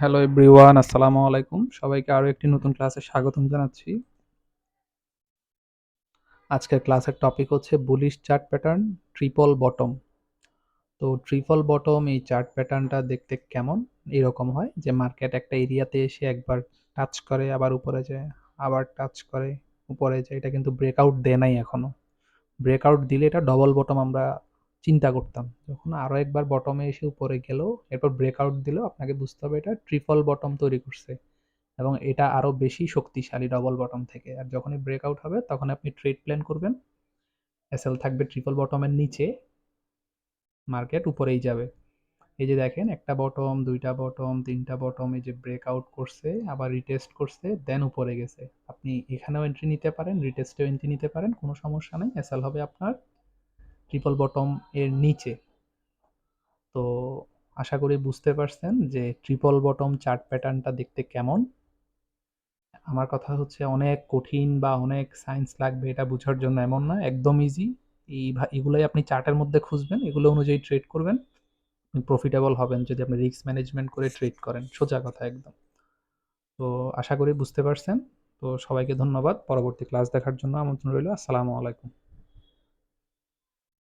Hello everyone আসসালামু আলাইকুম। সবাইকে আরও একটি নতুন ক্লাসে স্বাগতম জানাচ্ছি। আজকের ক্লাসের টপিক হচ্ছে bullish chart pattern triple bottom তো ট্রিপল বটম এই চার্ট প্যাটার্নটা দেখতে কেমন? এরকম হয় যে মার্কেট একটা এরিয়াতে এসে একবার টাচ করে, আবার উপরে যায়, আবার টাচ করে, উপরে যায়। এটা কিন্তু ব্রেকআউট দেয় নাই এখনও। ব্রেকআউট দিলে এটা ডবল বটম আমরা চিন্তা করতাম। যখন আরও একবার বটমে এসে উপরে গেল, এরপর ব্রেকআউট দিল, আপনাকে বুঝতে হবে এটা ট্রিপল বটম তৈরি করছে। এবং এটা আরও বেশি শক্তিশালী ডবল বটম থেকে। আর যখনই ব্রেকআউট হবে, তখন আপনি ট্রেড প্ল্যান করবেন। এসএল থাকবে ট্রিপল বটমের নিচে। মার্কেট উপরেই যাবে। এই যে দেখেন, একটা বটম দুইটা বটম তিনটা বটম এই যে ব্রেকআউট করছে, আবার রিটেস্ট করছে দেন উপরে গেছে। আপনি এখানেও এন্ট্রি নিতে পারেন রিটেস্টেও এন্ট্রি নিতে পারেন, কোনো সমস্যা নেই। এসএল হবে আপনার ট্রিপল বটম এর নিচে। তো আশা করি বুঝতে পারছেন যে ট্রিপল বটম চার্ট প্যাটার্নটা দেখতে কেমন। আমার কথা হচ্ছে অনেক কঠিন বা অনেক সায়েন্স লাগবে এটা বোঝার জন্য এমন না, একদম ইজি এই এগুলোই আপনি চার্টের মধ্যে খুঁজবেন, এগুলো অনুযায়ী ট্রেড করবেন। প্রফিটেবল হবেন যদি আপনি রিস্ক ম্যানেজমেন্ট করে ট্রেড করেন, সোজা কথা একদম। তো আশা করি বুঝতে পারছেন। তো সবাইকে ধন্যবাদ। পরবর্তী ক্লাস দেখার জন্য আমন্ত্রণ রইল। আসসালামু আলাইকুম।